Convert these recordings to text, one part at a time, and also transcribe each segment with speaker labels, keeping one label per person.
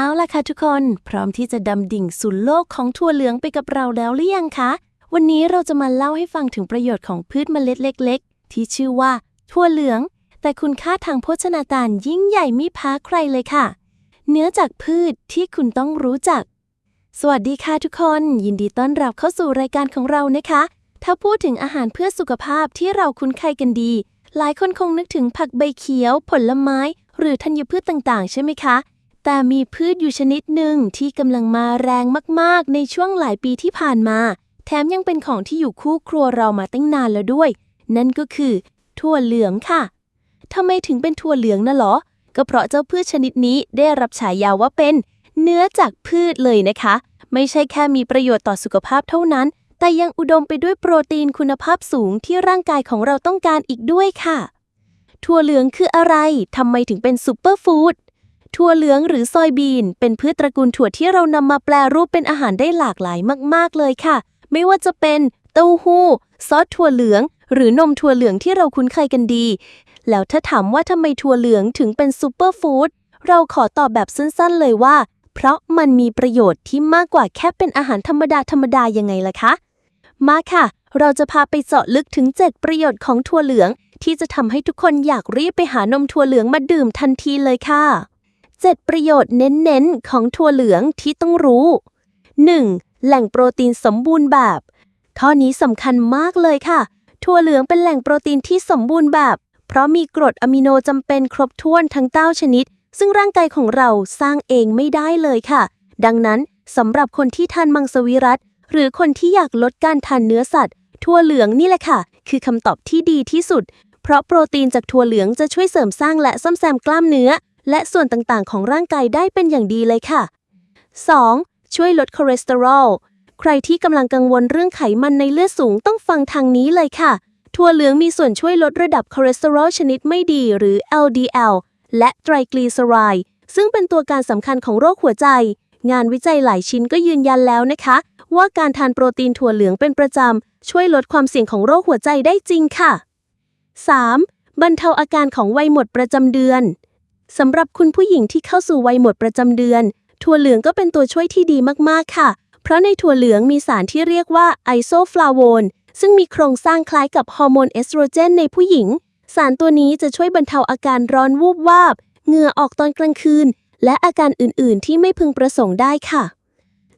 Speaker 1: เอาล่ะค่ะทุกคน พร้อมที่จะดำดิ่งสู่โลกของถั่วเหลืองไปกับเราแล้วหรือยังคะ วันนี้เราจะมาเล่าให้ฟังถึงประโยชน์ของพืชเมล็ดเล็ก ๆ ที่ชื่อว่าถั่วเหลือง แต่คุณค่าทางโภชนาการยิ่งใหญ่มิพ้าใครเลยค่ะ เนื้อจากพืชที่คุณต้องรู้จัก สวัสดีค่ะทุกคน ยินดีต้อนรับเข้าสู่รายการของเรานะคะ ถ้าพูดถึงอาหารเพื่อสุขภาพที่เราคุ้นเคยกันดี หลายคนคงนึกถึงผักใบเขียว ผลไม้ หรือธัญพืชต่างๆ ใช่ไหมคะ แต่มีพืชอยู่ชนิดหนึ่งที่กำลังมาแรงมากๆ ในช่วงหลายปีที่ผ่านมา แถมยังเป็นของที่อยู่คู่ครัวเรามาตั้งนานแล้วด้วย นั่นก็คือ ถั่วเหลืองค่ะทำไมถึงเป็นถั่วเหลืองน่ะเหรอ ก็เพราะเจ้าพืชชนิดนี้ได้รับฉายาว่าเป็น เนื้อจากพืชเลยนะคะ ไม่ใช่แค่มีประโยชน์ต่อสุขภาพเท่านั้น แต่ยังอุดมไปด้วยโปรตีนคุณภาพสูงที่ร่างกายของเราต้องการอีกด้วยค่ะ ถั่วเหลืองคืออะไร ทำไมถึงเป็นซูเปอร์ฟู้ด ถั่วเหลืองหรือซอยบีน เป็นพืชตระกูลถั่วที่เรานำมาแปลรูปเป็นอาหารได้หลากหลายมาก ๆ เลยค่ะ ไม่ว่าจะเป็นเต้าหู้ ซอสถั่วเหลือง หรือนมถั่วเหลืองที่เราคุ้นเคยกันดี แล้วถ้าถามว่าทำไมถั่วเหลืองถึงเป็นซูเปอร์ฟู้ดเราขอตอบแบบสั้นๆเลยว่า เพราะมันมีประโยชน์ที่มากกว่าแค่เป็นอาหารธรรมดาธรรมดายังไงล่ะคะ มาค่ะ เราจะพาไปเจาะลึกถึง 7 ประโยชน์ของถั่วเหลือง ที่จะทำให้ทุกคนอยากรีบไปหานมถั่วเหลืองมาดื่มทันทีเลยค่ะ 7 ประโยชน์เน้นๆ ของถั่วเหลืองที่ต้องรู้ 1. แหล่งโปรตีนสมบูรณ์แบบ ข้อนี้สำคัญมากเลยค่ะ ถั่วเหลืองเป็นแหล่งโปรตีนที่สมบูรณ์แบบ เพราะมีกรดอะมิโนจำเป็นครบถ้วนทั้ง9ชนิด ซึ่งร่างกายของเราสร้างเองไม่ได้เลยค่ะ ดังนั้นสำหรับคนที่ทานมังสวิรัตหรือคนที่อยากลดการทานเนื้อสัตว์ ถั่วเหลืองนี่แหละค่ะ คือคำตอบที่ดีที่สุด เพราะโปรตีนจากถั่วเหลืองจะช่วยเสริมสร้างและซ่อมแซมกล้ามเนื้อ และส่วนต่างๆ ของร่างกายได้เป็นอย่างดีเลยค่ะ 2. ช่วยลดคอเลสเตอรอล ใครที่กำลังกังวลเรื่องไขมันในเลือดสูงต้องฟังทางนี้เลยค่ะ ถั่วเหลืองมีส่วนช่วยลดระดับคอเลสเตอรอลชนิดไม่ดีหรือ LDL และไตรกลีเซอไรด์ซึ่งเป็นตัวการสำคัญของโรคหัวใจ งานวิจัยหลายชิ้นก็ยืนยันแล้วนะคะ ว่าการทานโปรตีนถั่วเหลืองเป็นประจำ ช่วยลดความเสี่ยงของโรคหัวใจได้จริงค่ะ 3. บรรเทาอาการของวัยหมดประจำเดือน สำหรับคุณผู้หญิงที่เข้าสู่วัยหมดประจำเดือน ถั่วเหลืองก็เป็นตัวช่วยที่ดีมาก ๆ ค่ะ เพราะในถั่วเหลืองมีสารที่เรียกว่าไอโซฟลาโวนซึ่งมีโครงสร้างคล้ายกับฮอร์โมนเอสโตรเจนในผู้หญิง สารตัวนี้จะช่วยบรรเทาอาการร้อนวูบวาบ เหงื่อออกตอนกลางคืน และอาการอื่น ๆ ที่ไม่พึงประสงค์ได้ค่ะ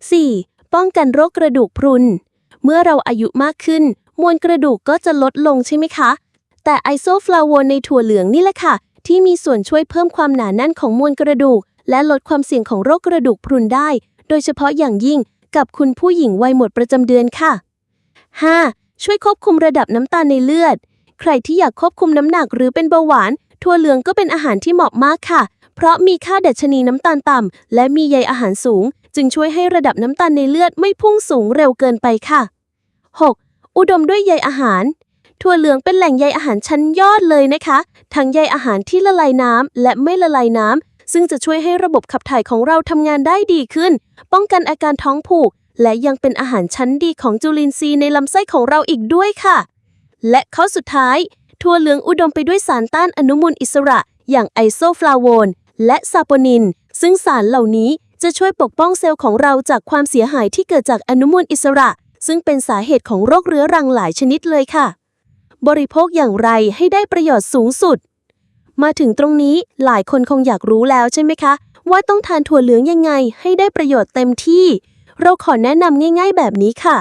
Speaker 1: 4. ป้องกันโรคกระดูกพรุน เมื่อเราอายุมากขึ้น มวลกระดูกก็จะลดลงใช่ไหมคะ แต่ไอโซฟลาโวนในถั่วเหลืองนี่แหละค่ะ ที่มีส่วนช่วยเพิ่มความหนาแน่นของมวลกระดูก และลดความเสี่ยงของโรคกระดูกพรุนได้ โดยเฉพาะอย่างยิ่งกับคุณผู้หญิงวัยหมดประจำเดือนค่ะ 5. ช่วยควบคุมระดับน้ำตาลในเลือด ใครที่อยากควบคุมน้ำหนักหรือเป็นเบาหวาน ถั่วเหลืองก็เป็นอาหารที่เหมาะมากค่ะ เพราะมีค่าดัชนีน้ำตาลต่ำและมีใยอาหารสูง จึงช่วยให้ระดับน้ำตาลในเลือดไม่พุ่งสูงเร็วเกินไปค่ะ 6. อุดมด้วยใยอาหาร ถั่วเหลืองเป็นแหล่งใยอาหารชั้นยอดเลยนะคะ ทั้งใยอาหารที่ละลายน้ำและไม่ละลายน้ำซึ่งจะช่วยให้ระบบขับถ่ายของเราทำงานได้ดีขึ้น ป้องกันอาการท้องผูก และยังเป็นอาหารชั้นดีของจุลินทรีย์ในลำไส้ของเราอีกด้วยค่ะ และข้อสุดท้าย ถั่วเหลืองอุดมไปด้วยสารต้านอนุมูลอิสระ อย่างไอโซฟลาโวนและซาโปนิน ซึ่งสารเหล่านี้จะช่วยปกป้องเซลล์ของเราจากความเสียหายที่เกิดจากอนุมูลอิสระ ซึ่งเป็นสาเหตุของโรคเรื้อรังหลายชนิดเลยค่ะ บริโภคอย่างไรให้ได้ประโยชน์สูงสุด มาถึงตรงนี้หลายคนคงอยากรู้แล้วใช่ไหมคะ ว่าต้องทานถั่วเหลืองยังไงให้ได้ประโยชน์เต็มที่ เราขอแนะนำง่าย ๆ แบบนี้ค่ะ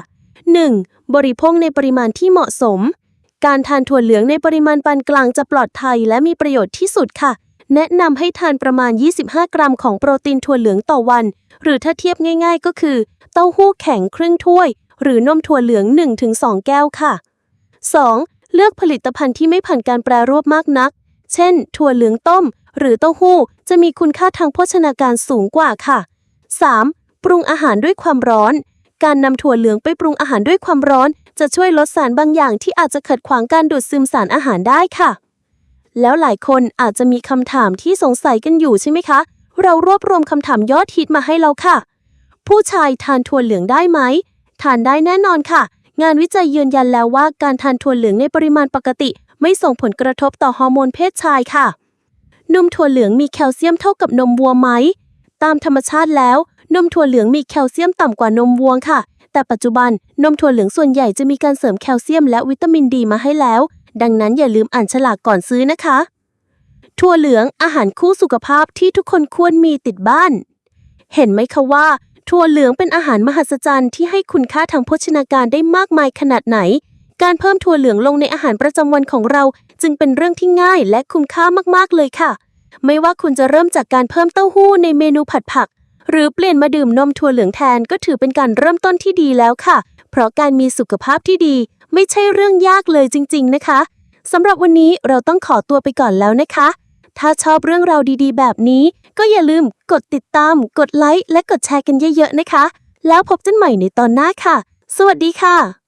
Speaker 1: 1. บริโภคในปริมาณที่เหมาะสม การทานถั่วเหลืองในปริมาณปานกลางจะปลอดภัยและมีประโยชน์ที่สุดค่ะ แนะนำให้ทานประมาณ 25 กรัมของโปรตีนถั่วเหลืองต่อวัน หรือถ้าเทียบง่าย ๆ ก็คือ เต้าหู้แข็งครึ่งถ้วย หรือนมถั่วเหลือง 1-2 แก้วค่ะ 2. เลือกผลิตภัณฑ์ที่ไม่ผ่านการแปรรูปมากนัก เช่น ถั่วเหลืองต้ม หรือเต้าหู้จะมีคุณค่าทางโภชนาการสูงกว่าค่ะ 3. ปรุงอาหารด้วยความร้อน การนำถั่วเหลืองไปปรุงอาหารด้วยความร้อน จะช่วยลดสารบางอย่างที่อาจจะขัดขวางการดูดซึมสารอาหารได้ค่ะ แล้วหลายคนอาจจะมีคำถามที่สงสัยกันอยู่ใช่ไหมคะ เรารวบรวมคำถามยอดฮิตมาให้แล้วค่ะ ผู้ชายทานถั่วเหลืองได้ไหม ทานได้แน่นอนค่ะ งานวิจัยยืนยันแล้วว่าการทานถั่วเหลืองในปริมาณปกติ ไม่ส่งผลกระทบต่อฮอร์โมนเพศชายค่ะ นมถั่วเหลืองมีแคลเซียมเท่ากับนมวัวไหม ตามธรรมชาติแล้ว นมถั่วเหลืองมีแคลเซียมต่ำกว่านมวัวค่ะ แต่ปัจจุบันนมถั่วเหลืองส่วนใหญ่จะมีการเสริมแคลเซียมและวิตามินดีมาให้แล้ว ดังนั้นอย่าลืมอ่านฉลากก่อนซื้อนะคะ ถั่วเหลืองอาหารคู่สุขภาพที่ทุกคนควรมีติดบ้าน เห็นไหมคะว่า ถั่วเหลืองเป็นอาหารมหัศจรรย์ที่ให้คุณค่าทางโภชนาการได้มากมายขนาดไหน การเพิ่มถั่วเหลืองลงในอาหารประจำวันของเรา จึงเป็นเรื่องที่ง่ายและคุ้มค่ามากๆเลยค่ะ ไม่ว่าคุณจะเริ่มจากการเพิ่มเต้าหู้ในเมนูผัดผัก หรือเปลี่ยนมาดื่มนมถั่วเหลืองแทนก็ถือเป็นการเริ่มต้นที่ดีแล้วค่ะ เพราะการมีสุขภาพที่ดี ไม่ใช่เรื่องยากเลยจริง ๆ นะคะสำหรับวันนี้เราต้องขอตัวไปก่อนแล้วนะคะ ถ้าชอบเรื่องราวดีๆ แบบนี้ ก็อย่าลืมกดติดตาม กดไลค์และกดแชร์กันเยอะๆนะคะ แล้วพบกันใหม่ในตอนหน้าค่ะ สวัสดีค่ะ